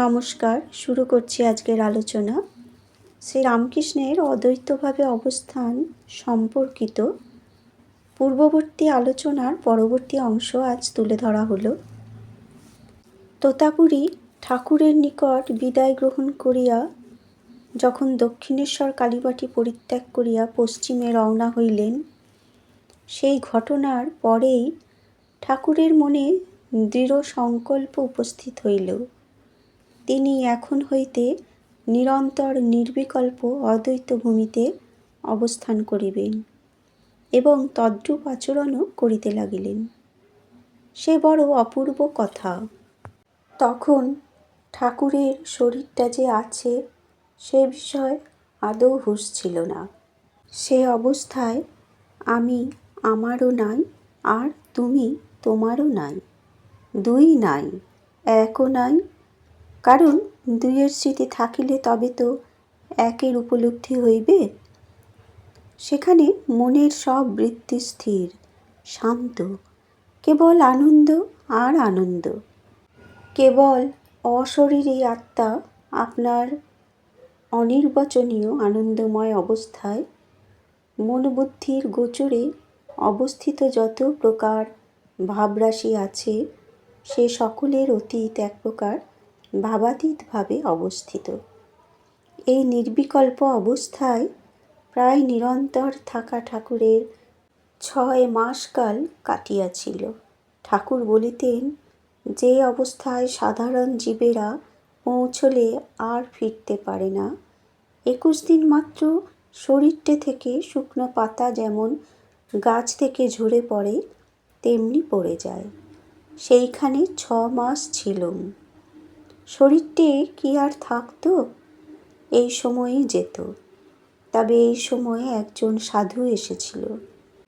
নমস্কার, শুরু করছি আজকের আলোচনা। শ্রী রামকৃষ্ণের অদ্বৈতভাবে অবস্থান সম্পর্কিত পূর্ববর্তী আলোচনার পরবর্তী অংশ আজ তুলে ধরা হলো। তোতাপুরী ঠাকুরের নিকট বিদায় গ্রহণ করিয়া যখন দক্ষিণেশ্বর কালীবাটি পরিত্যাগ করিয়া পশ্চিমে রওনা হইলেন, সেই ঘটনার পরেই ঠাকুরের মনে দৃঢ় সংকল্প উপস্থিত হইল। তিনি এখন হইতে নিরন্তর নির্বিকল্প অদ্বৈত ভূমিতে অবস্থান করিবেন এবং তদ্রূপ আচরণও করিতে লাগিলেন। সে বড় অপূর্ব কথা। তখন ঠাকুরের শরীরটা যে আছে, সে বিষয় আদৌ হুঁশ ছিল না। সে অবস্থায়, আমি আমারও নাই আর তুমি তোমারও নাই। দুই নাই, একও নাই কারণ দুইয়ের স্মৃতি থাকিলে তবে তো একের উপলব্ধি হইবে। সেখানে মনের সব বৃত্তি স্থির, শান্ত, কেবল আনন্দ আর আনন্দ। কেবল অশরীরী আত্মা আপনার অনির্বচনীয় আনন্দময় অবস্থায় মনোবুদ্ধির গোচরে অবস্থিত যত প্রকার ভাবরাশি আছে, সে সকলের অতীত এক প্রকার ভাবাতীতভাবে অবস্থিত। এই নির্বিকল্প অবস্থায় প্রায় নিরন্তর থাকা ঠাকুরের ছয় মাসকাল কাটিয়াছিল। ঠাকুর বলিতেন, যে অবস্থায় সাধারণ জীবেরা পৌঁছলে আর ফিরতে পারে না। একুশ দিন মাত্র শরীরটে থেকে শুকনো পাতা যেমন গাছ থেকে ঝরে পড়ে, তেমনি পড়ে যায়। সেইখানে ছ মাস ছিলুম। শরীরটি কি আর থাকতো? এই সময়েই যেত। তবে এই সময়ে একজন সাধু এসেছিল।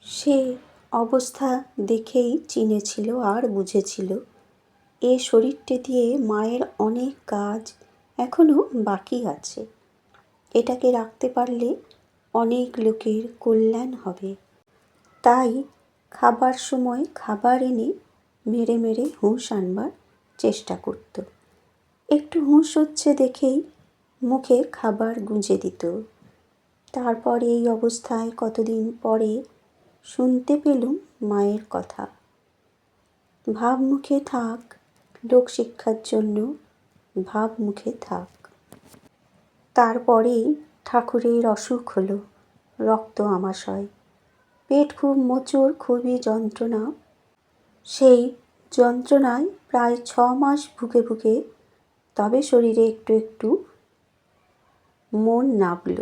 সে অবস্থা দেখেই চিনেছিল আর বুঝেছিল। এ শরীরটি দিয়ে মায়ের অনেক কাজ এখনও বাকি আছে। এটাকে রাখতে পারলে অনেক লোকের কল্যাণ হবে। তাই খাবার সময় খাবার এনে মেরে মেরে হুঁশ আনবার চেষ্টা করত। একটু হুঁশ হচ্ছে দেখেই মুখে খাবার গুঁজে দিত। তারপর এই অবস্থায় কতদিন পরে শুনতে পেলুম মায়ের কথা। ভাব মুখে থাক, লোক শিক্ষার জন্য ভাব মুখে থাক। তারপরেই ঠাকুরের অসুখ হলো, রক্ত আমাশয়। পেট খুব মোচড়, খুবই যন্ত্রণা। সেই যন্ত্রণায় প্রায় ছ মাস ভুগে ভুগে তবে শরীরে একটু একটু মন নাবল।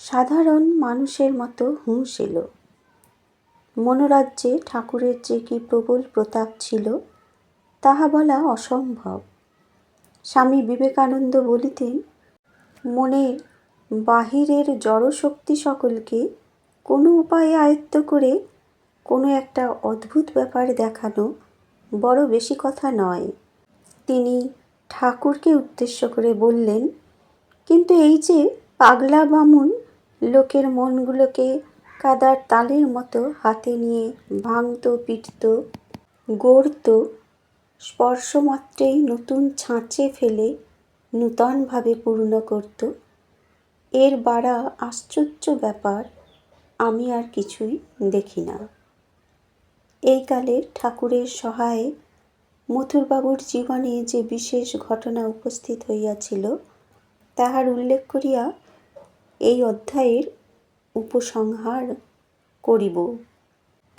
সাধারণ মানুষের মতো হুঁশ এলো। মনোরাজ্যে ঠাকুরের যে কি প্রবল প্রতাপ ছিল, তাহা বলা অসম্ভব। স্বামী বিবেকানন্দ বলিতেন মনের বাহিরের জড়শক্তি সকলকে কোনো উপায়ে আয়ত্ত করে কোনো একটা অদ্ভুত ব্যাপার দেখানো বড় বেশি কথা নয়। তিনি ঠাকুরকে উদ্দেশ্য করে বললেন, কিন্তু এই যে পাগলা বামুন লোকের মনগুলোকে কাদার তালের মতো হাতে নিয়ে ভাঙত, পিটত, গড়ত, স্পর্শমাত্রেই নতুন ছাঁচে ফেলে নূতনভাবে পূর্ণ করত, এর বাড়া আশ্চর্য ব্যাপার, আমি আর কিছুই দেখি না। এই কালে ঠাকুরের সহায়ে মথুরবাবুর জীবনে যে বিশেষ ঘটনা উপস্থিত হইয়াছিল, তাহার উল্লেখ করিয়া এই অধ্যায়ের উপসংহার করিব।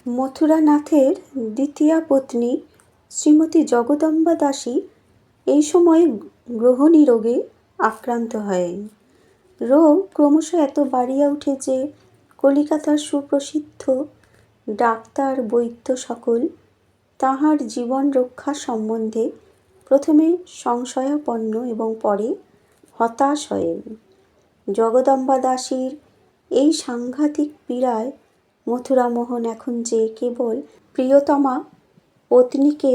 মথুরানাথের দ্বিতীয়া পত্নী শ্রীমতী জগদম্বা দাসী এই সময় গ্রহণী রোগে আক্রান্ত হয়। রোগ ক্রমশ এত বাড়িয়া উঠে যে কলিকাতার সুপ্রসিদ্ধ ডাক্তার বৈদ্য সকল তাহার জীবন রক্ষা সম্বন্ধে প্রথমে সংশয়াপন্ন এবং পরে হতাশ হয়েন। জগদম্বা দাসীর এই সাংঘাতিক পীড়ায় মথুরামোহন এখন যে কেবল প্রিয়তমা পত্নীকে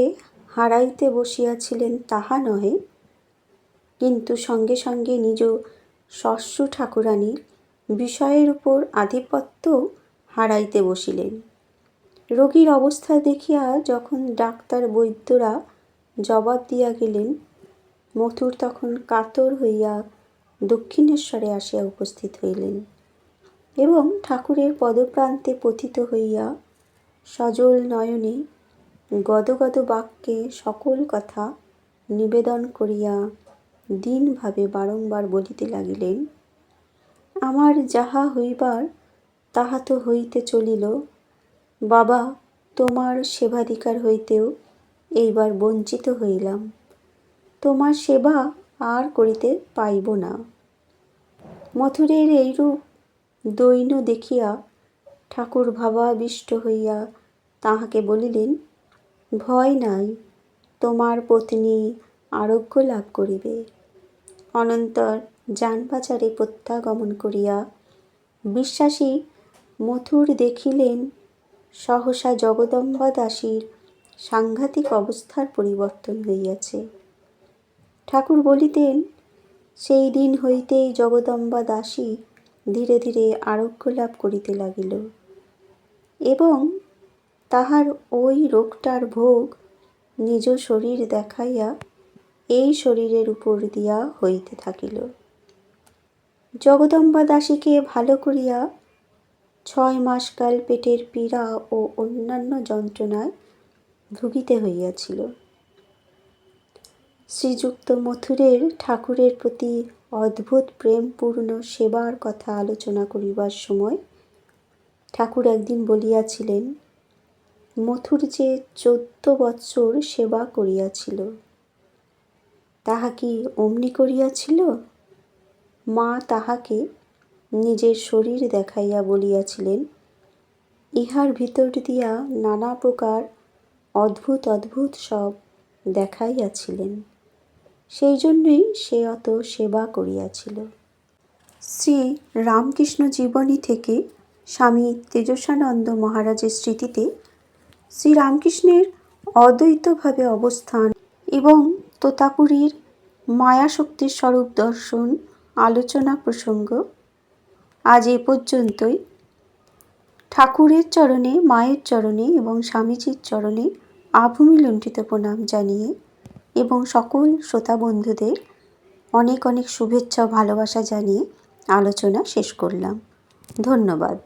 হারাইতে বসিয়াছিলেন তাহা নহে, কিন্তু সঙ্গে সঙ্গে নিজ শস্যু ঠাকুরানীর বিষয়ের উপর আধিপত্য হারাইতে বসিলেন। রোগীর অবস্থা দেখিয়া যখন ডাক্তার বৈদ্যরা জবাব দিয়া গেলেন, মথুর তখন কাতর হইয়া দক্ষিণেশ্বরে আসিয়া উপস্থিত হইলেন এবং ঠাকুরের পদপ্রান্তে পতিত হইয়া সজল নয়নে গদগদ বাক্যে সকল কথা নিবেদন করিয়া দিনভাবে বারংবার বলিতে লাগিলেন, আমার যাহা হইবার, তাহা তো হইতে চলিল। বাবা, তোমার সেবাধিকার হইতেও এইবার বঞ্চিত হইলাম। তোমার সেবা আর করিতে পাইব না। মথুরের এইরূপ দৈন্য দেখিয়া ঠাকুর ভাবাবিষ্ট হইয়া তাহাকে বলিলেন, ভয় নাই, তোমার পত্নী আরোগ্য লাভ করিবে অনন্তর যানবাজারে প্রত্যাগমন করিয়া বিশ্বাসী মথুর দেখিলেন সহসা জগদম্বা দাসীর সাংঘাতিক অবস্থার পরিবর্তন হইয়াছে। ঠাকুর বলিতেন, সেই দিন হইতেই জগদম্বা দাসী ধীরে ধীরে আরোগ্য লাভ করিতে লাগিল এবং তাহার ওই রোগটার ভোগ নিজ শরীর দেখাইয়া এই শরীরের উপর দিয়া হইতে থাকিল। জগদম্বা দাসীকে ভালো করিয়া ছয় মাসকাল পেটের পীড়া ও অন্যান্য যন্ত্রণায় ভুগিতে হইয়াছিল। শ্রীযুক্ত মথুরের ঠাকুরের প্রতি অদ্ভুত প্রেমপূর্ণ সেবার কথা আলোচনা করিবার সময় ঠাকুর একদিন বলিয়াছিলেন, মথুর যে চোদ্দ বৎসর সেবা করিয়াছিল, তাহা কি অমনি করিয়াছিল? মা তাহাকে নিজের শরীর দেখাইয়া বলিয়াছিলেন, ইহার ভিতর দিয়া নানা প্রকার অদ্ভুত অদ্ভুত সব দেখাইয়াছিলেন। সেই জন্যই সে অত সেবা করিয়াছিল। শ্রী রামকৃষ্ণ জীবনী থেকে স্বামী তেজস্বানন্দ মহারাজের স্মৃতিতে শ্রীরামকৃষ্ণের অদ্বৈতভাবে অবস্থান এবং তোতাপুরীর মায়াশক্তির স্বরূপ দর্শন, আলোচনা প্রসঙ্গ আজ এ পর্যন্তই। ঠাকুরের চরণে, মায়ের চরণে এবং স্বামীজির চরণে আভূমি লুণ্ঠিত প্রণাম জানিয়ে এবং সকল শ্রোতা বন্ধুদের অনেক অনেক শুভেচ্ছা ভালোবাসা জানিয়ে আলোচনা শেষ করলাম। ধন্যবাদ।